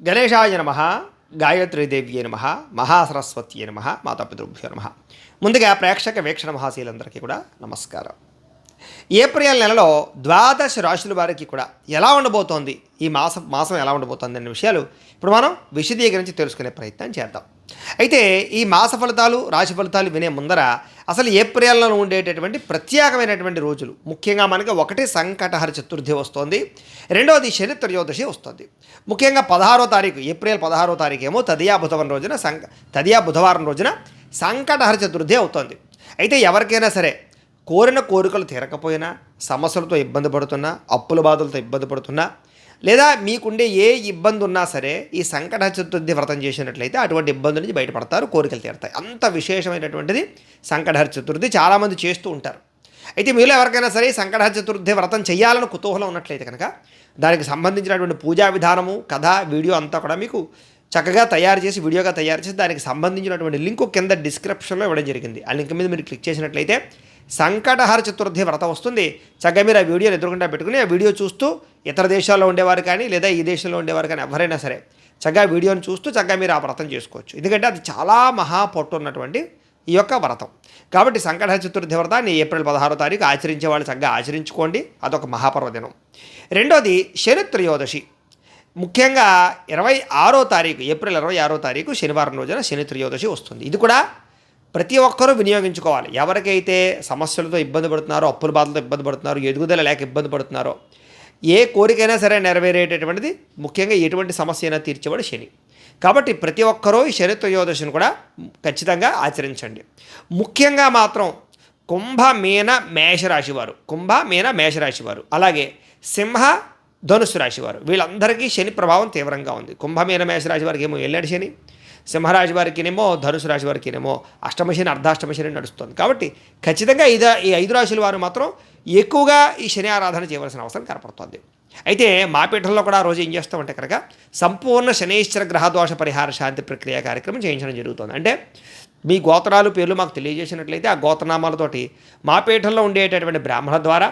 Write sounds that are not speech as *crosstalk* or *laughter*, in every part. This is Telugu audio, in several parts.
గణేశాయ నమ గాయత్రీదేవ్యే నమ మహాసరస్వత్యే నమ మాతాపితృభ్యో నమ. ముందుగా ప్రేక్షక వీక్షణ మహాశీలందరికీ కూడా నమస్కారం. ఏప్రిల్ నెలలో ద్వాదశ రాశుల వారికి కూడా ఎలా ఉండబోతోంది? ఈ మాసం మాసం ఎలా ఉండబోతోంది అనే విషయాలు ఇప్పుడు మనం విశదీకరించి తెలుసుకునే ప్రయత్నం చేద్దాం. అయితే ఈ మాస ఫలితాలు రాశి ఫలితాలు వినే ముందర అసలు ఏప్రిల్లో ఉండేటటువంటి ప్రత్యేకమైనటువంటి రోజులు. ముఖ్యంగా మనకి ఒకటి సంకటహర చతుర్థి వస్తుంది రెండవది శని త్రయోదశి వస్తుంది. ముఖ్యంగా పదహారో తారీఖు ఏప్రిల్ పదహారో తారీఖు ఏమో తదియా బుధవారం రోజున సంక తదియా బుధవారం రోజున సంకటహర చతుర్థి అవుతుంది. అయితే ఎవరికైనా సరే కోరిన కోరికలు తీరకపోయినా సమస్యలతో ఇబ్బంది పడుతున్నా అప్పుల బాధలతో ఇబ్బంది పడుతున్నా లేదా మీకుండే ఏ ఇబ్బంది ఉన్నా సరే ఈ సంకట చతుర్థి వ్రతం చేసినట్లయితే అటువంటి ఇబ్బంది నుంచి బయటపడతారు కోరికలు తీరుతాయి. అంత విశేషమైనటువంటిది సంకటహర చతుర్థి చాలామంది చేస్తూ ఉంటారు. అయితే మీలో ఎవరికైనా సరే ఈ సంకటహర చతుర్థి వ్రతం చేయాలని కుతూహలం ఉన్నట్లయితే కనుక దానికి సంబంధించినటువంటి పూజా విధానము కథ వీడియో అంతా కూడా మీకు చక్కగా తయారు చేసి వీడియోగా తయారు చేసి దానికి సంబంధించినటువంటి లింకు కింద డిస్క్రిప్షన్లో ఇవ్వడం జరిగింది. ఆ లింక్ మీద మీరు క్లిక్ చేసినట్లయితే సంకటహర చతుర్థి వ్రతం వస్తుంది. చక్కగా మీరు ఆ వీడియోని ఎదురుకుండా పెట్టుకుని ఆ వీడియో చూస్తూ ఇతర దేశాల్లో ఉండేవారు కానీ లేదా ఈ దేశంలో ఉండేవారు కానీ ఎవరైనా సరే చక్కగా వీడియోని చూస్తూ చక్కగా మీరు ఆ వ్రతం చేసుకోవచ్చు. ఎందుకంటే అది చాలా మహా పొట్టు ఉన్నటువంటి ఈ యొక్క వ్రతం. కాబట్టి సంకటహర చతుర్థి వ్రతాన్ని ఏప్రిల్ పదహారో తారీఖు ఆచరించే వాళ్ళు చక్కగా ఆచరించుకోండి. అదొక మహాపర్వదినం. రెండోది శనిత్రయోదశి. ముఖ్యంగా ఇరవై ఆరో తారీఖు ఏప్రిల్ ఇరవై ఆరో తారీఖు శనివారం రోజున శని త్రయోదశి వస్తుంది. ఇది కూడా ప్రతి ఒక్కరూ వినియోగించుకోవాలి. ఎవరికైతే సమస్యలతో ఇబ్బంది పడుతున్నారో అప్పుల బాధలతో ఇబ్బంది పడుతున్నారో ఎదుగుదల లేక ఇబ్బంది పడుతున్నారో ఏ కోరికైనా సరే నెరవేరేటటువంటిది ముఖ్యంగా ఎటువంటి సమస్య అయినా తీర్చేవాడు శని. కాబట్టి ప్రతి ఒక్కరూ ఈ శని త్రయోదశిని కూడా ఖచ్చితంగా ఆచరించండి. ముఖ్యంగా మాత్రం కుంభ మీన మేషరాశి వారు. కుంభ మీన మేషరాశి వారు. అలాగే సింహ ధనుసు రాశి వారు. వీళ్ళందరికీ శని ప్రభావం తీవ్రంగా ఉంది. కుంభ మీన మేషరాశి వారికి ఏమో వెళ్ళాడు శని. సింహరాశి వారికినేమో ధనుసు రాశి వారికినేమో అష్టమశని అర్ధాష్టమశని నడుస్తుంది. కాబట్టి ఖచ్చితంగా ఇద ఈ ఐదు రాశుల వారు మాత్రం ఎక్కువగా ఈ శని ఆరాధన చేయవలసిన అవసరం కనపడుతుంది. అయితే మా పీఠంలో కూడా ఆ రోజు ఏం చేస్తామంటే కనుక సంపూర్ణ శనేశ్వర గ్రహదోష పరిహార శాంతి ప్రక్రియ కార్యక్రమం చేయించడం జరుగుతుంది. అంటే మీ గోత్రాలు పేర్లు మాకు తెలియజేసినట్లయితే ఆ గోత్రనామాలతోటి మా పీఠంలో ఉండేటటువంటి బ్రాహ్మణ ద్వారా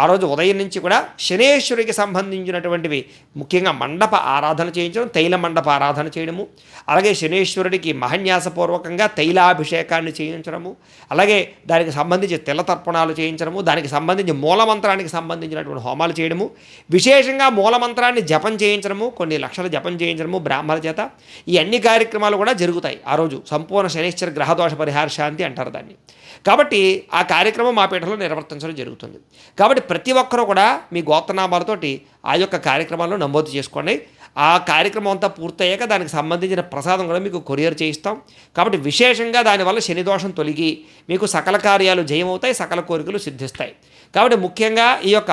ఆ రోజు ఉదయం నుంచి కూడా శనేశ్వరికి సంబంధించినటువంటివి ముఖ్యంగా మండప ఆరాధన చేయించడం తైల మండప ఆరాధన చేయడము అలాగే శనేశ్వరుడికి మహన్యాసపూర్వకంగా తైలాభిషేకాన్ని చేయించడము అలాగే దానికి సంబంధించి తిలతర్పణాలు చేయించడము దానికి సంబంధించి మూలమంత్రానికి సంబంధించినటువంటి హోమాలు చేయడము విశేషంగా మూలమంత్రాన్ని జపం చేయించడము కొన్ని లక్షల జపం చేయించడము బ్రాహ్మణ చేత ఈ అన్ని కార్యక్రమాలు కూడా జరుగుతాయి ఆ రోజు. సంపూర్ణ శనేశ్వర గ్రహదోష పరిహార శాంతి అంటారు దాన్ని. కాబట్టి ఆ కార్యక్రమం మా పీఠంలో నిర్వర్తించడం జరుగుతుంది. కాబట్టి ప్రతి ఒక్కరూ కూడా మీ గోత్రనామాలతోటి ఆ యొక్క కార్యక్రమాలను నమోదు చేసుకోండి. ఆ కార్యక్రమం అంతా పూర్తయ్యాక దానికి సంబంధించిన ప్రసాదం కూడా మీకు కొరియర్ చేయిస్తాం. కాబట్టి విశేషంగా దానివల్ల శనిదోషం తొలగి మీకు సకల కార్యాలు జయమవుతాయి సకల కోరికలు సిద్ధిస్తాయి. కాబట్టి ముఖ్యంగా ఈ యొక్క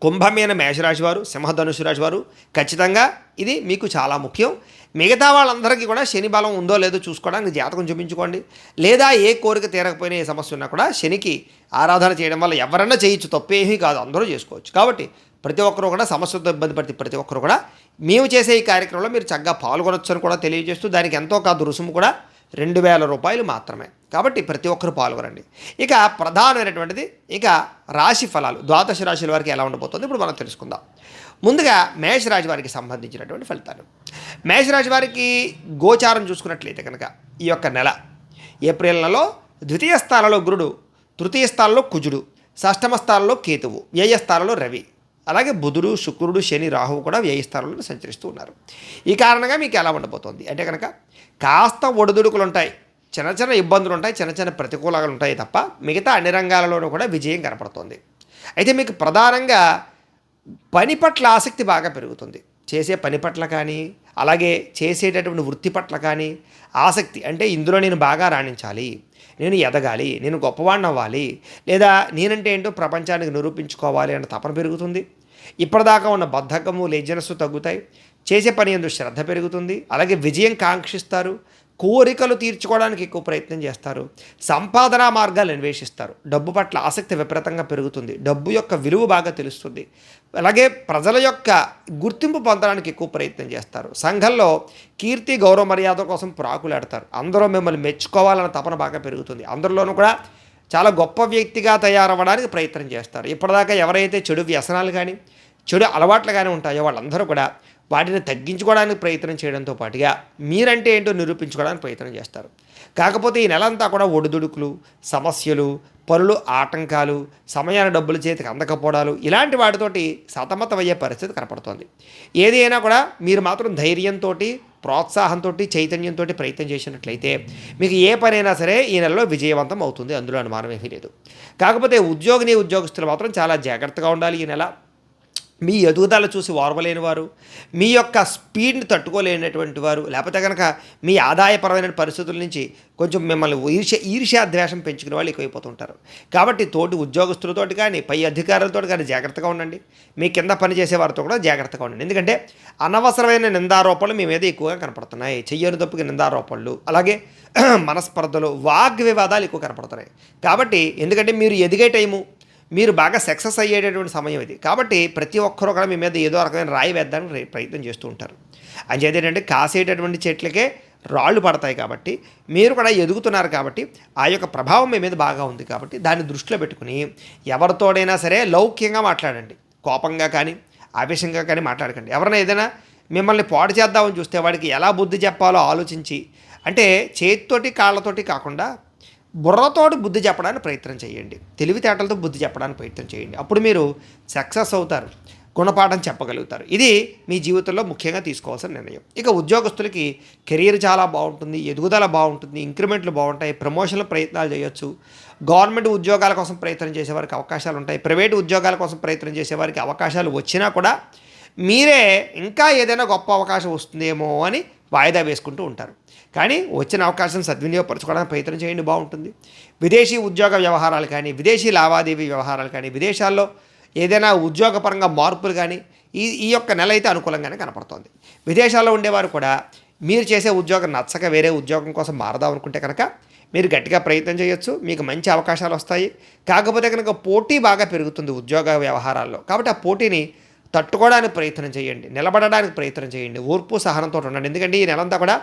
కుంభమైన మేషరాశి వారు సింహధనుసు రాశి వారు ఖచ్చితంగా ఇది మీకు చాలా ముఖ్యం. మిగతా వాళ్ళందరికీ కూడా శని బలం ఉందో లేదో చూసుకోవడానికి జాతకం చూపించుకోండి. లేదా ఏ కోరిక తీరకపోయినా ఏ సమస్య ఉన్నా కూడా శనికి ఆరాధన చేయడం వల్ల ఎవరన్నా చేయొచ్చు తప్పేమీ కాదు అందరూ చేసుకోవచ్చు. కాబట్టి ప్రతి ఒక్కరూ కూడా సమస్యలతో ఇబ్బంది పడితే ప్రతి ఒక్కరు కూడా మేము చేసే ఈ కార్యక్రమంలో మీరు చక్కగా పాల్గొనొచ్చు అని కూడా తెలియజేస్తూ దానికి ఎంతో కాదు రుసుము కూడా రెండు వేల రూపాయలు మాత్రమే. కాబట్టి ప్రతి ఒక్కరు పాల్గొనండి. ఇక ప్రధానమైనటువంటిది ఇక రాశి ఫలాలు. ద్వాదశ రాశుల వారికి ఎలా ఉండబోతుంది ఇప్పుడు మనం తెలుసుకుందాం. ముందుగా మేషరాశి వారికి సంబంధించినటువంటి ఫలితాలు. మేషరాశి వారికి గోచారం చూసుకున్నట్లయితే కనుక ఈ యొక్క నెల ఏప్రిల్ నెలలో ద్వితీయ స్థానంలో గురుడు తృతీయ స్థానంలో కుజుడు షష్టమ స్థానంలో కేతువు వ్యయ స్థానంలో రవి అలాగే బుధుడు శుక్రుడు శని రాహువు కూడా వ్యయ స్థానంలో సంచరిస్తూ ఉన్నారు. ఈ కారణంగా మీకు ఎలా ఉండబోతోంది? అంటే కనుక కాస్త ఒడిదుడుకులు ఉంటాయి. చిన్న చిన్న ఇబ్బందులు ఉంటాయి చిన్న చిన్న ప్రతికూలాలు ఉంటాయి తప్ప మిగతా అన్ని రంగాలలోనూ కూడా విజయం కనపడుతుంది. అయితే మీకు ప్రధానంగా పని పట్ల ఆసక్తి బాగా పెరుగుతుంది. చేసే పని పట్ల కానీ అలాగే చేసేటటువంటి వృత్తి పట్ల కానీ ఆసక్తి అంటే ఇందులో నేను బాగా రాణించాలి నేను ఎదగాలి నేను గొప్పవాడిని అవ్వాలి లేదా నేనంటే ఏంటో ప్రపంచానికి నిరూపించుకోవాలి అన్న తపన పెరుగుతుంది. ఇప్పటిదాకా ఉన్న బద్ధకము లేజనస్సు తగ్గుతాయి. చేసే పని ఎందు శ్రద్ధ పెరుగుతుంది. అలాగే విజయం కాంక్షిస్తారు. కోరికలు తీర్చుకోవడానికి ఎక్కువ ప్రయత్నం చేస్తారు. సంపాదనా మార్గాలు అన్వేషిస్తారు. డబ్బు పట్ల ఆసక్తి విపరీతంగా పెరుగుతుంది. డబ్బు యొక్క విలువ బాగా తెలుస్తుంది. అలాగే ప్రజల యొక్క గుర్తింపు పొందడానికి ఎక్కువ ప్రయత్నం చేస్తారు. సంఘంలో కీర్తి గౌరవ మర్యాద కోసం ప్రాకులాడతారు. అందరూ మిమ్మల్ని మెచ్చుకోవాలన్న తపన బాగా పెరుగుతుంది. అందరిలోనూ కూడా చాలా గొప్ప వ్యక్తిగా తయారవ్వడానికి ప్రయత్నం చేస్తారు. ఇప్పటిదాకా ఎవరైతే చెడు వ్యసనాలు కానీ చెడు అలవాట్లు కానీ ఉంటాయో వాళ్ళందరూ కూడా వాటిని తగ్గించుకోవడానికి ప్రయత్నం చేయడంతో పాటుగా మీరంటే ఏంటో నిరూపించుకోవడానికి ప్రయత్నం చేస్తారు. కాకపోతే ఈ నెల అంతా కూడా ఒడిదుడుకులు సమస్యలు పనులు ఆటంకాలు సమయాన్ని డబ్బులు చేతికి అందకపోవడాలు ఇలాంటి వాటితోటి సతమతమయ్యే పరిస్థితి కనపడుతోంది. ఏది అయినా కూడా మీరు మాత్రం ధైర్యంతో ప్రోత్సాహంతో చైతన్యంతో ప్రయత్నం చేసినట్లయితే మీకు ఏ పనైనా సరే ఈ నెలలో విజయవంతం అవుతుంది. అందులో అనుమానం ఏమీ లేదు. కాకపోతే ఉద్యోగిని ఉద్యోగస్తులు మాత్రం చాలా జాగ్రత్తగా ఉండాలి ఈ నెల. మీ ఎదుగుదల చూసి ఓర్వలేని వారు మీ యొక్క స్పీడ్ని తట్టుకోలేనటువంటి వారు లేకపోతే కనుక మీ ఆదాయపరమైన పరిస్థితుల నుంచి కొంచెం మిమ్మల్ని ఈర్ష్య ఈర్ష్య ద్వేషం పెంచుకునే వాళ్ళు ఎక్కువైపోతుంటారు. కాబట్టి తోటి ఉద్యోగస్తులతోటి కానీ పై అధికారులతో కానీ జాగ్రత్తగా ఉండండి. మీ కింద పనిచేసే వారితో కూడా జాగ్రత్తగా ఉండండి. ఎందుకంటే అనవసరమైన నిందారోపణలు మీ మీద ఎక్కువగా కనపడుతున్నాయి. చెయ్యని తప్పుకి నిందారోపణలు అలాగే *clears throat* మనస్పర్ధలు వాగ్ వివాదాలు ఎక్కువ కనపడుతున్నాయి. కాబట్టి ఎందుకంటే మీరు ఎదిగే టైము మీరు బాగా సక్సెస్ అయ్యేటటువంటి సమయం ఇది. కాబట్టి ప్రతి ఒక్కరూ కూడా మీ మీద ఏదో రకమైన రాయి వేద్దానికి ప్రయత్నం చేస్తూ ఉంటారు. అంచేది ఏంటంటే కాసేటటువంటి చెట్లకే రాళ్ళు పడతాయి కాబట్టి మీరు కూడా ఎదుగుతున్నారు కాబట్టి ఆ యొక్క ప్రభావం మీ మీద బాగా ఉంది కాబట్టి దాన్ని దృష్టిలో పెట్టుకుని ఎవరితోడైనా సరే లౌక్యంగా మాట్లాడండి. కోపంగా కానీ ఆవేశంగా కానీ మాట్లాడకండి. ఎవరైనా ఏదైనా మిమ్మల్ని పాడు చేద్దామని చూస్తే వాడికి ఎలా బుద్ధి చెప్పాలో ఆలోచించి అంటే చేతితోటి కాళ్ళతోటి కాకుండా బుర్రతోటి బుద్ధి చెప్పడానికి ప్రయత్నం చేయండి. తెలివితేటలతో బుద్ధి చెప్పడానికి ప్రయత్నం చేయండి. అప్పుడు మీరు సక్సెస్ అవుతారు. గుణపాఠం చెప్పగలుగుతారు. ఇది మీ జీవితంలో ముఖ్యంగా తీసుకోవాల్సిన నిర్ణయం. ఇక ఉద్యోగస్తులకి కెరీర్ చాలా బాగుంటుంది. ఎదుగుదల బాగుంటుంది. ఇంక్రిమెంట్లు బాగుంటాయి. ప్రమోషన్ల ప్రయత్నాలు చేయొచ్చు. గవర్నమెంట్ ఉద్యోగాల కోసం ప్రయత్నం చేసేవారికి అవకాశాలు ఉంటాయి. ప్రైవేట్ ఉద్యోగాల కోసం ప్రయత్నం చేసేవారికి అవకాశాలు వచ్చినా కూడా మీరే ఇంకా ఏదైనా గొప్ప అవకాశం వస్తుందేమో అని వాయిదా వేసుకుంటూ ఉంటారు. కానీ వచ్చిన అవకాశం సద్వినియోగపరచుకోవడానికి ప్రయత్నం చేయండి బాగుంటుంది. విదేశీ ఉద్యోగ వ్యవహారాలు కానీ విదేశీ లావాదేవీ వ్యవహారాలు కానీ విదేశాల్లో ఏదైనా ఉద్యోగపరంగా మార్పులు కానీ ఈ ఈ యొక్క నెల అయితే అనుకూలంగానే కనపడుతోంది. విదేశాల్లో ఉండేవారు కూడా మీరు చేసే ఉద్యోగం నచ్చక వేరే ఉద్యోగం కోసం మారదాం అనుకుంటే కనుక మీరు గట్టిగా ప్రయత్నం చేయొచ్చు మీకు మంచి అవకాశాలు వస్తాయి. కాకపోతే కనుక పోటీ బాగా పెరుగుతుంది ఉద్యోగ వ్యవహారాల్లో. కాబట్టి ఆ పోటీని తట్టుకోవడానికి ప్రయత్నం చేయండి నిలబడడానికి ప్రయత్నం చేయండి ఓర్పు సహనంతో ఉండండి. ఎందుకంటే ఈ నెలంతా కూడా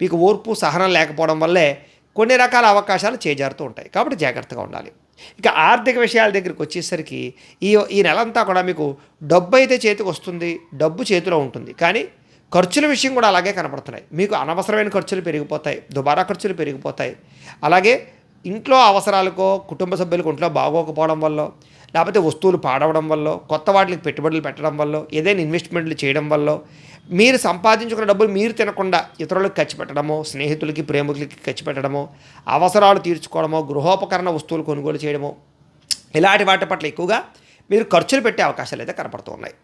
మీకు ఓర్పు సహనం లేకపోవడం వల్లే కొన్ని రకాల అవకాశాలు చేజారుతూ ఉంటాయి. కాబట్టి జాగ్రత్తగా ఉండాలి. ఇక ఆర్థిక విషయాల దగ్గరికి వచ్చేసరికి ఈ ఈ నెలంతా కూడా మీకు డబ్బు అయితే చేతికి వస్తుంది డబ్బు చేతిలో ఉంటుంది. కానీ ఖర్చుల విషయం కూడా అలాగే కనపడుతున్నాయి. మీకు అనవసరమైన ఖర్చులు పెరిగిపోతాయి దుబారా ఖర్చులు పెరిగిపోతాయి. అలాగే ఇంట్లో అవసరాలకో కుటుంబ సభ్యులకు ఇంట్లో బాగోకపోవడం వల్ల లేకపోతే వస్తువులు పాడవడం వల్ల కొత్త వాటికి పెట్టుబడులు పెట్టడం వల్ల ఏదైనా ఇన్వెస్ట్మెంట్లు చేయడం వల్ల మీరు సంపాదించుకున్న డబ్బులు మీరు తినకుండా ఇతరులకు ఖర్చు పెట్టడమో స్నేహితులకి ప్రేమికులకి ఖర్చు పెట్టడమో అవసరాలు తీర్చుకోవడమో గృహోపకరణ వస్తువులు కొనుగోలు చేయడమో ఇలాంటి వాటి పట్ల ఎక్కువగా మీరు ఖర్చులు పెట్టే అవకాశాలు అయితే కనపడుతున్నాయి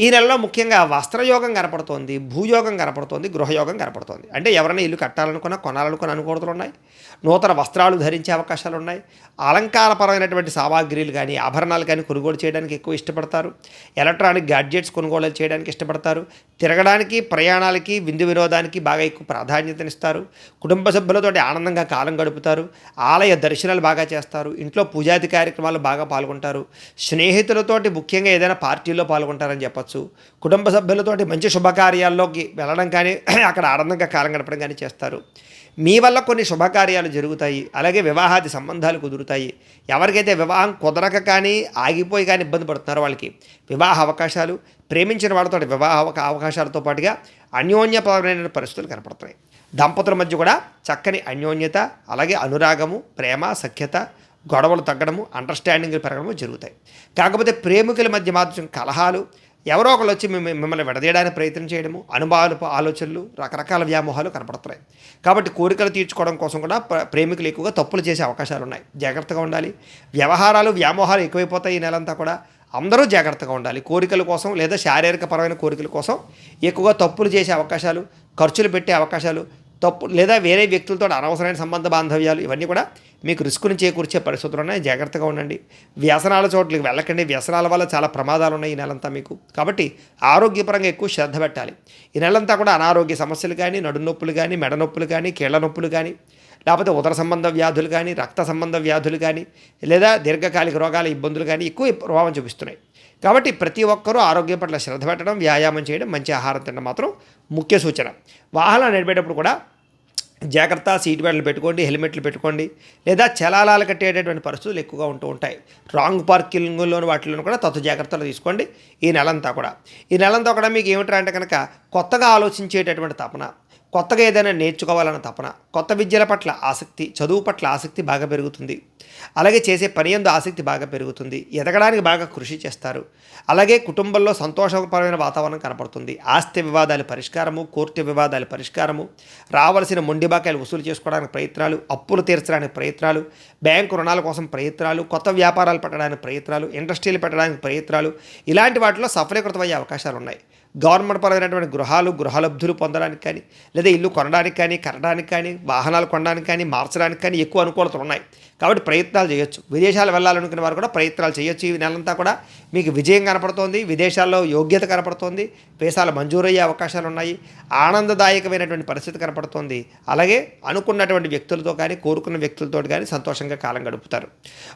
ఈ నెలలో ముఖ్యంగా వస్త్రయోగం కనపడుతోంది భూయోగం కనపడుతోంది గృహయోగం కనపడుతోంది. అంటే ఎవరైనా ఇల్లు కట్టాలనుకున్నా కొనాలనుకున్న అనుకూలతలు ఉన్నాయి నూతన వస్త్రాలు ధరించే అవకాశాలు ఉన్నాయి అలంకారపరమైనటువంటి సామాగ్రిలు కానీ ఆభరణాలు కానీ కొనుగోలు చేయడానికి ఎక్కువ ఇష్టపడతారు. ఎలక్ట్రానిక్ గ్యాడ్జెట్స్ కొనుగోలు చేయడానికి ఇష్టపడతారు. తిరగడానికి ప్రయాణాలకి విందు వినోదానికి బాగా ఎక్కువ ప్రాధాన్యతనిస్తారు. కుటుంబ సభ్యులతోటి ఆనందంగా కాలం గడుపుతారు. ఆలయ దర్శనాలు బాగా చేస్తారు. ఇంట్లో పూజాది కార్యక్రమాలు బాగా పాల్గొంటారు. స్నేహితులతోటి ముఖ్యంగా ఏదైనా పార్టీలో పాల్గొంటారని చెప్పచ్చు. కుటుంబ సభ్యులతోటి మంచి శుభకార్యాల్లోకి వెళ్ళడం కానీ *clears throat* అక్కడ ఆనందంగా కాలం గడపడం కానీ చేస్తారు. మీ వల్ల కొన్ని శుభకార్యాలు జరుగుతాయి. అలాగే వివాహాది సంబంధాలు కుదురుతాయి. ఎవరికైతే వివాహం కుదరక కానీ ఆగిపోయి కానీ ఇబ్బంది పడుతున్నారో వాళ్ళకి వివాహ అవకాశాలు ప్రేమించిన వాళ్ళతో వివాహ అవకాశాలతో పాటుగా అన్యోన్యపరమైన పరిస్థితులు కనపడుతున్నాయి. దంపతుల మధ్య కూడా చక్కని అన్యోన్యత అలాగే అనురాగము ప్రేమ సఖ్యత గొడవలు తగ్గడము అండర్స్టాండింగ్ పెరగడము జరుగుతాయి. కాకపోతే ప్రేమికుల మధ్య మాత్రం కలహాలు ఎవరో ఒకరు వచ్చి మిమ్మల్ని విడదీయడానికి ప్రయత్నం చేయడము అనుభవాలు ఆలోచనలు రకరకాల వ్యామోహాలు కనపడుతున్నాయి కాబట్టి కోరికలు తీర్చుకోవడం కోసం కూడా ప్ర- ప్రేమికులు ఎక్కువగా తప్పులు చేసే అవకాశాలు ఉన్నాయి. జాగ్రత్తగా ఉండాలి. వ్యవహారాలు వ్యామోహాలు ఎక్కువైపోతాయి ఈ నెలంతా కూడా అందరూ జాగ్రత్తగా ఉండాలి. కోరికల కోసం లేదా శారీరక పరమైన కోరికల కోసం ఎక్కువగా తప్పులు చేసే అవకాశాలు ఖర్చులు పెట్టే అవకాశాలు తప్పు లేదా వేరే వ్యక్తులతో అనవసరమైన సంబంధ బాంధవ్యాలు ఇవన్నీ కూడా మీకు రిస్కుని చేకూర్చే పరిస్థితులు ఉన్నాయి. జాగ్రత్తగా ఉండండి. వ్యసనాల చోట్లకి వెళ్ళకండి. వ్యసనాల వల్ల చాలా ప్రమాదాలు ఉన్నాయి ఈ నెలంతా మీకు. కాబట్టి ఆరోగ్యపరంగా ఎక్కువ శ్రద్ధ పెట్టాలి. ఈ నెలంతా కూడా అనారోగ్య సమస్యలు కానీ నడునొప్పులు కానీ మెడ నొప్పులు కానీ కీళ్ళ నొప్పులు కానీ లేకపోతే ఉదర సంబంధ వ్యాధులు కానీ రక్త సంబంధ వ్యాధులు కానీ లేదా దీర్ఘకాలిక రోగాల ఇబ్బందులు కానీ ఎక్కువ ప్రభావం చూపిస్తున్నాయి. కాబట్టి ప్రతి ఒక్కరూ ఆరోగ్యం పట్ల శ్రద్ధ పెట్టడం వ్యాయామం చేయడం మంచి ఆహారం తినడం మాత్రం ముఖ్య సూచన. వాహనాలు నడిపేటప్పుడు కూడా జాగ్రత్త సీట్ బెల్ట్లు పెట్టుకోండి హెల్మెట్లు పెట్టుకోండి లేదా చలాలాలు కట్టేటటువంటి పరిస్థితులు ఎక్కువగా ఉంటూ ఉంటాయి. రాంగ్ పార్కింగ్లోని వాటిలో కూడా తత్వ జాగ్రత్తలు తీసుకోండి ఈ నెలంతా కూడా. ఈ నెలంతా కూడా మీకు ఏమిటంటే కనుక కొత్తగా ఆలోచించేటటువంటి తపన. కొత్తగా ఏదైనా నేర్చుకోవాలన్న తపన కొత్త విద్యల పట్ల ఆసక్తి చదువు పట్ల ఆసక్తి బాగా పెరుగుతుంది. అలాగే చేసే పని ఎందు ఆసక్తి బాగా పెరుగుతుంది. ఎదగడానికి బాగా కృషి చేస్తారు. అలాగే కుటుంబంలో సంతోషపరమైన వాతావరణం కనపడుతుంది. ఆస్తి వివాదాల పరిష్కారము కోర్టు వివాదాల పరిష్కారము రావాల్సిన మొండి బాకాయలు వసూలు చేసుకోవడానికి ప్రయత్నాలు అప్పులు తీర్చడానికి ప్రయత్నాలు బ్యాంకు రుణాల కోసం ప్రయత్నాలు కొత్త వ్యాపారాలు పెట్టడానికి ప్రయత్నాలు ఇండస్ట్రీలు పెట్టడానికి ప్రయత్నాలు ఇలాంటి వాటిలో సఫలీకృతమయ్యే అవకాశాలు ఉన్నాయి గవర్నమెంట్ పరమైనటువంటి గృహాలు గృహలబ్ధులు పొందడానికి కానీ లేదా ఇల్లు కొనడానికి కానీ కట్టడానికి కానీ వాహనాలు కొనడానికి కానీ మార్చడానికి కానీ ఎక్కువ అనుకూలతలు ఉన్నాయి. కాబట్టి ప్రయత్నాలు చేయొచ్చు. విదేశాలు వెళ్ళాలనుకునే వారు కూడా ప్రయత్నాలు చేయొచ్చు. ఈ నెలంతా కూడా మీకు విజయం కనపడుతోంది. విదేశాల్లో యోగ్యత కనపడుతోంది. వీసాలు మంజూరయ్యే అవకాశాలు ఉన్నాయి. ఆనందదాయకమైనటువంటి పరిస్థితి కనపడుతోంది. అలాగే అనుకున్నటువంటి వ్యక్తులతో కానీ కోరుకున్న వ్యక్తులతో కానీ సంతోషంగా కాలం గడుపుతారు.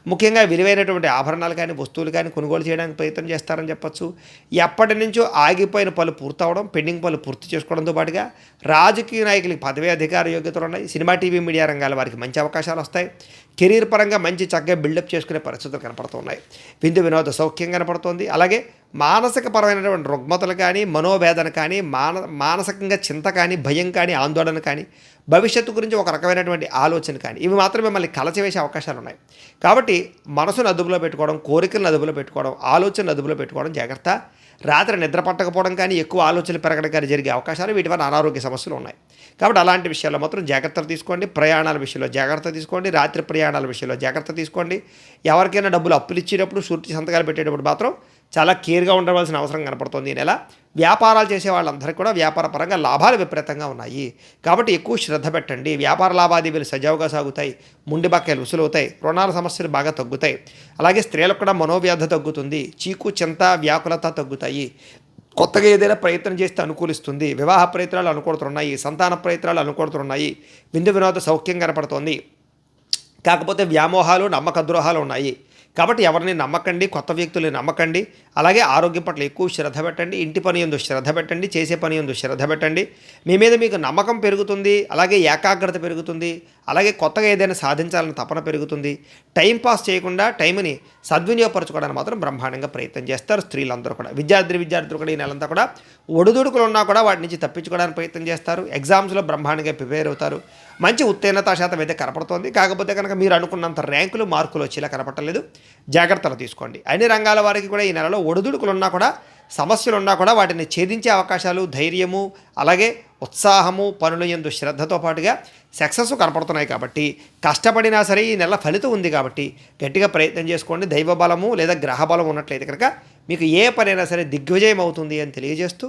ముఖ్యంగా విలువైనటువంటి ఆభరణాలు కానీ వస్తువులు కానీ కొనుగోలు చేయడానికి ప్రయత్నం చేస్తారని చెప్పొచ్చు. ఎప్పటి నుంచో ఆగిపోయిన పనులు పూర్తవడం పెండింగ్ పనులు పూర్తి చేసుకోవడంతో పాటుగా రాజకీయ నాయకులకి పదవి అధికార యోగ్యతలు ఉన్నాయి. సినిమా టీవీ మీడియా రంగాల వారికి మంచి అవకాశాలు వస్తాయి. కెరీర్ పరంగా మంచి చక్కగా బిల్డప్ చేసుకునే పరిస్థితులు కనపడుతున్నాయి. విందు వినోద సౌఖ్యం కనపడుతోంది. అలాగే మానసిక పరమైనటువంటి రుగ్మతలు కానీ మనోవేదన కానీ మాన మానసికంగా చింత కానీ భయం కానీ ఆందోళన కానీ భవిష్యత్తు గురించి ఒక రకమైనటువంటి ఆలోచన కానీ ఇవి మాత్రం మిమ్మల్ని కలచివేసే అవకాశాలు ఉన్నాయి. కాబట్టి మనసును అదుపులో పెట్టుకోవడం కోరికలను అదుపులో పెట్టుకోవడం ఆలోచనలు అదుపులో పెట్టుకోవడం జాగ్రత్త. రాత్రి నిద్ర పట్టకపోవడం కానీ ఎక్కువ ఆలోచనలు పెరగడం కానీ జరిగే అవకాశాలు వీటి వల్ల అనారోగ్య సమస్యలు ఉన్నాయి. కాబట్టి అలాంటి విషయాల్లో మాత్రం జాగ్రత్తలు తీసుకోండి. ప్రయాణాల విషయంలో జాగ్రత్త తీసుకోండి. రాత్రి ప్రయాణాల విషయంలో జాగ్రత్త తీసుకోండి. ఎవరికైనా డబ్బులు అప్పులు ఇచ్చేటప్పుడు సూర్తి సంతకాలు పెట్టేటప్పుడు మాత్రం చాలా కేర్గా ఉండవలసిన అవసరం కనపడుతుంది ఈ నెల. వ్యాపారాలు చేసే వాళ్ళందరికీ కూడా వ్యాపార పరంగా లాభాలు విపరీతంగా ఉన్నాయి. కాబట్టి ఎక్కువ శ్రద్ధ పెట్టండి. వ్యాపార లావాదేవీలు సజావుగా సాగుతాయి. ముండి బకాయిలు ఉసులవుతాయి. రుణాల సమస్యలు బాగా తగ్గుతాయి. అలాగే స్త్రీలకు కూడా మనోవ్యాధి తగ్గుతుంది. చీకు చింత వ్యాకులత తగ్గుతాయి. కొత్తగా ఏదైనా ప్రయత్నం చేస్తే అనుకూలిస్తుంది. వివాహ ప్రయత్నాలు అనుకూడుతున్నాయి సంతాన ప్రయత్నాలు అనుకూడుతున్నాయి విందు వినోద సౌఖ్యం కనపడుతోంది. కాకపోతే వ్యామోహాలు నమ్మక ద్రోహాలు ఉన్నాయి. కాబట్టి ఎవరిని నమ్మకండి కొత్త వ్యక్తుల్ని నమ్మకండి. అలాగే ఆరోగ్యం పట్ల ఎక్కువ శ్రద్ధ పెట్టండి ఇంటి పని ఎందు శ్రద్ధ పెట్టండి చేసే పని ఎందు శ్రద్ధ పెట్టండి. మీ మీద మీకు నమ్మకం పెరుగుతుంది అలాగే ఏకాగ్రత పెరుగుతుంది అలాగే కొత్తగా ఏదైనా సాధించాలని తపన పెరుగుతుంది. టైం పాస్ చేయకుండా టైంని సద్వినియోగపరచుకోవడానికి మాత్రం బ్రహ్మాండంగా ప్రయత్నం చేస్తారు స్త్రీలందరూ కూడా. విద్యార్థి విద్యార్థులు కూడా ఈ నెలంతా కూడా ఒడిదుడుకులు ఉన్నా కూడా వాటి నుంచి తప్పించుకోవడానికి ప్రయత్నం చేస్తారు. ఎగ్జామ్స్లో బ్రహ్మాండంగా ప్రిపేర్ అవుతారు. మంచి ఉత్తీర్ణత శాతం అయితే కనపడుతోంది. కాకపోతే కనుక మీరు అనుకున్నంత ర్యాంకులు మార్కులు వచ్చేలా కనపడలేదు జాగ్రత్తలు తీసుకోండి. అన్ని రంగాల వారికి కూడా ఈ నెలలో ఒడిదుడుకులు ఉన్నా కూడా సమస్యలు ఉన్నా కూడా వాటిని ఛేదించే అవకాశాలు ధైర్యము అలాగే ఉత్సాహము పనుల ఎందు శ్రద్ధతో పాటుగా సక్సెస్ కనపడుతున్నాయి కాబట్టి కష్టపడినా సరే ఈ నెల ఫలితం ఉంది కాబట్టి గట్టిగా ప్రయత్నం చేసుకోండి. దైవ బలము లేదా గ్రహ బలం ఉన్నట్లయితే కనుక మీకు ఏ పనైనా సరే దిగ్విజయం అవుతుంది అని తెలియజేస్తూ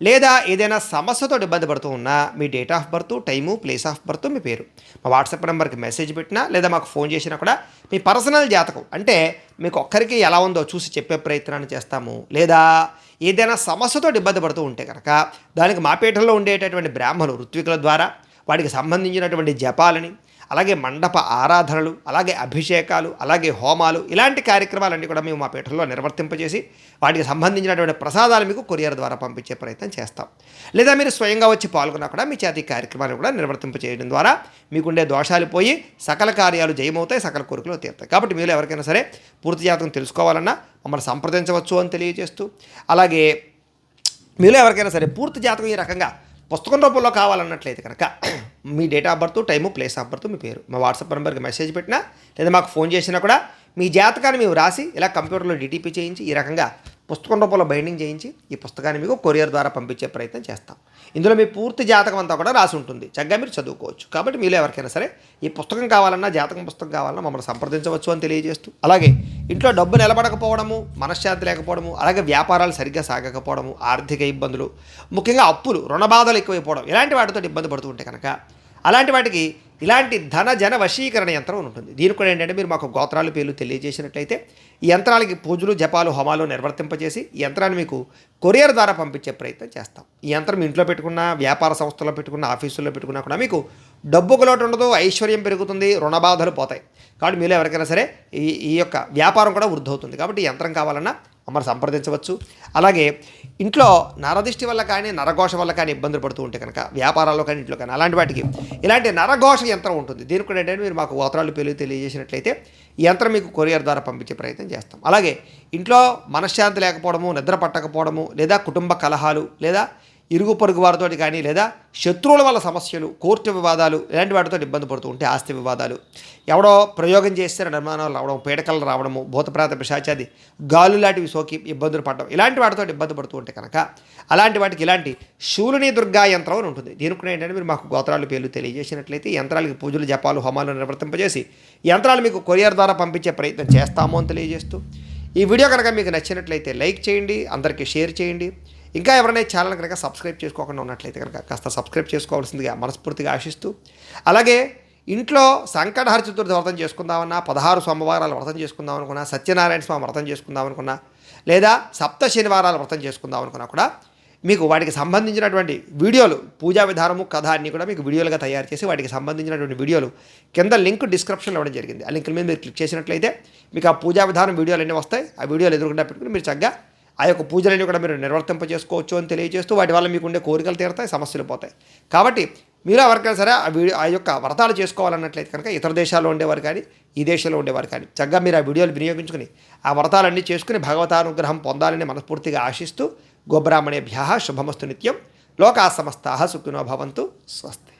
లేదా ఏదైనా సమస్యతో ఇబ్బంది పడుతూ ఉన్నా మీ date of birth time place of birth మీ పేరు. మా వాట్సాప్ నెంబర్కి మెసేజ్ పెట్టినా లేదా మాకు ఫోన్ చేసినా కూడా మీ పర్సనల్ జాతకం అంటే మీకు ఒక్కరికి ఎలా ఉందో చూసి చెప్పే ప్రయత్నాన్ని చేస్తాము. లేదా ఏదైనా సమస్యతో ఇబ్బంది పడుతూ ఉంటే కనుక దానికి మా పీఠంలో ఉండేటటువంటి బ్రాహ్మణులు ఋత్వికుల ద్వారా వాటికి సంబంధించినటువంటి జపాలని అలాగే మండప ఆరాధనలు అలాగే అభిషేకాలు అలాగే హోమాలు ఇలాంటి కార్యక్రమాలన్నీ కూడా మేము మా పీఠంలో నిర్వర్తింపజేసి వాటికి సంబంధించినటువంటి ప్రసాదాలు మీకు కొరియర్ ద్వారా పంపించే ప్రయత్నం చేస్తాం. లేదా మీరు స్వయంగా వచ్చి పాల్గొన్నా కూడా మీ చేతి కార్యక్రమాన్ని కూడా నిర్వర్తింపజేయడం ద్వారా మీకుండే దోషాలు పోయి సకల కార్యాలు జయమవుతాయి సకల కోరికలు తీరుతాయి. కాబట్టి మీరు ఎవరికైనా సరే పూర్తి జాతకం తెలుసుకోవాలన్నా మమ్మల్ని సంప్రదించవచ్చు అని తెలియజేస్తూ అలాగే మీలో ఎవరికైనా సరే పూర్తి జాతకం ఈ రకంగా పుస్తకం రూపంలో కావాలన్నట్లయితే కనుక మీ date of birth time place of birth మీ పేరు. మా వాట్సాప్ నెంబర్కి మెసేజ్ పెట్టినా లేదా మాకు ఫోన్ చేసినా కూడా మీ జాతకాన్ని మేము రాసి ఇలా కంప్యూటర్లో డిటిపి చేయించి ఈ రకంగా పుస్తకం రూపంలో బైండింగ్ చేయించి ఈ పుస్తకాన్ని మీకు కొరియర్ ద్వారా పంపించే ప్రయత్నం చేస్తాం. ఇందులో మీ పూర్తి జాతకం అంతా కూడా రాసి ఉంటుంది. చక్కగా మీరు చదువుకోవచ్చు. కాబట్టి మీలో ఎవరికైనా సరే ఈ పుస్తకం కావాలన్నా జాతకం పుస్తకం కావాలన్నా మమ్మల్ని సంప్రదించవచ్చు అని తెలియజేస్తూ అలాగే ఇంట్లో డబ్బు నిలబడకపోవడము మనశ్శాంతి లేకపోవడము అలాగే వ్యాపారాలు సరిగ్గా సాగకపోవడము ఆర్థిక ఇబ్బందులు ముఖ్యంగా అప్పులు రుణబాధలు ఎక్కువైపోవడం ఇలాంటి వాటితో ఇబ్బంది పడుతూ ఉంటే కనుక అలాంటి వాటికి ఇలాంటి ధన జన వశీకరణ యంత్రం ఉంటుంది. దీని కూడా ఏంటంటే మీరు మాకు గోత్రాలు పేర్లు తెలియజేసినట్లయితే యంత్రాలకి పూజలు జపాలు హోమాలు నిర్వర్తింపజేసి ఈ యంత్రాన్ని మీకు కొరియర్ ద్వారా పంపించే ప్రయత్నం చేస్తాం. ఈ యంత్రం ఇంట్లో పెట్టుకున్న వ్యాపార సంస్థల్లో పెట్టుకున్న ఆఫీసుల్లో పెట్టుకున్నా కూడా మీకు డబ్బుకు లోటు ఉండదు ఐశ్వర్యం పెరుగుతుంది రుణ బాధలు పోతాయి. కాబట్టి మీలో ఎవరికైనా సరే ఈ ఈ యొక్క వ్యాపారం కూడా వృద్ధి అవుతుంది కాబట్టి ఈ యంత్రం కావాలన్నా మమ్మల్ని సంప్రదించవచ్చు. అలాగే ఇంట్లో నరదిష్టి వల్ల కానీ నరఘోష వల్ల కానీ ఇబ్బందులు పడుతూ ఉంటే కనుక వ్యాపారాల్లో కానీ ఇంట్లో కానీ అలాంటి వాటికి ఇలాంటి నరఘోష యంత్రం ఉంటుంది. దీనికి కూడా ఏంటంటే మీరు మాకు గోత్రాలు పేర్లు తెలియజేసినట్లయితే ఈ యంత్రం మీకు కొరియర్ ద్వారా పంపించే ప్రయత్నం చేస్తాం. అలాగే ఇంట్లో మనశ్శాంతి లేకపోవడము నిద్ర పట్టకపోవడము లేదా కుటుంబ కలహాలు లేదా ఇరుగు పొరుగు వారితో కానీ లేదా శత్రువుల వల్ల సమస్యలు కోర్టు వివాదాలు ఇలాంటి వాటితో ఇబ్బంది పడుతూ ఉంటే ఆస్తి వివాదాలు. ఎవడో ప్రయోగం చేస్తే నిర్మాణాలు రావడం పీడకలు రావడము భూతప్రాత పిశాచాది గాలు లాంటివి సోకి ఇబ్బందులు పడడం ఇలాంటి వాటితో ఇబ్బంది పడుతూ ఉంటే కనుక అలాంటి వాటికి ఇలాంటి శూలిని దుర్గా యంత్రం అని ఉంటుంది. దీనికి ఏంటంటే మీరు మాకు గోత్రాలు పేర్లు తెలియజేసినట్లయితే యంత్రాలకి పూజలు జపాలు హోమాలు నిర్వర్తింపజేసి యంత్రాలు మీకు కొరియర్ ద్వారా పంపించే ప్రయత్నం చేస్తాము అని తెలియజేస్తూ ఈ వీడియో కనుక మీకు నచ్చినట్లయితే లైక్ చేయండి అందరికీ షేర్ చేయండి. ఇంకా ఎవరైనా ఛానల్ కనుక సబ్స్క్రైబ్ చేసుకోకుండా ఉన్నట్లయితే కనుక కాస్త సబ్స్క్రైబ్ చేసుకోవాల్సిందిగా మనస్ఫూర్తిగా ఆశిస్తూ అలాగే ఇంట్లో సంకటహర చతుర్థి వ్రతం చేసుకుందామన్నా పదహారు సోమవారాలు వ్రతం చేసుకుందాం అనుకున్నా సత్యనారాయణ స్వామి వ్రతం చేసుకుందాం అనుకున్నా లేదా సప్త శనివారాలు వ్రతం చేసుకుందాం అనుకున్నా కూడా మీకు వాటికి సంబంధించినటువంటి వీడియోలు పూజా విధానము కథ అన్నీ కూడా మీకు వీడియోలుగా తయారు చేసి వాటికి సంబంధించినటువంటి వీడియోలు కింద లింక్ డిస్క్రిప్షన్లో ఇవ్వడం జరిగింది. ఆ లింక్ మీద మీరు క్లిక్ చేసినట్లయితే మీకు ఆ పూజా విధానం వీడియోలు అన్నీ వస్తాయి. ఆ వీడియోలు ఎదురుకుండా పెట్టుకుని మీరు చక్కగా ఆ యొక్క పూజలన్నీ కూడా మీరు నిర్వర్తింపజేసుకోవచ్చు అని తెలియజేస్తూ వాటి వల్ల మీకు ఉండే కోరికలు తీరుతాయి సమస్యలు పోతాయి. కాబట్టి మీరు ఎవరికైనా సరే ఆ వీడియో ఆ యొక్క వ్రతాలు చేసుకోవాలన్నట్లయితే కనుక ఇతర దేశాల్లో ఉండేవారు కానీ ఈ దేశంలో ఉండేవారు కానీ చక్కగా మీరు ఆ వీడియోలు వినియోగించుకుని ఆ వ్రతాలన్నీ చేసుకుని భగవతానుగ్రహం పొందాలని మనస్ఫూర్తిగా ఆశిస్తూ గోబ్రాహ్మణేభ్య శుభమస్తు నిత్యం. లోకా సమస్తా సుఖినో భవంతు. స్వస్తి.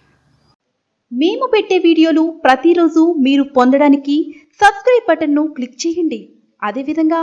మేము పెట్టే వీడియోలు ప్రతిరోజు మీరు పొందడానికి సబ్స్క్రైబ్ బటన్ను క్లిక్ చేయండి. అదేవిధంగా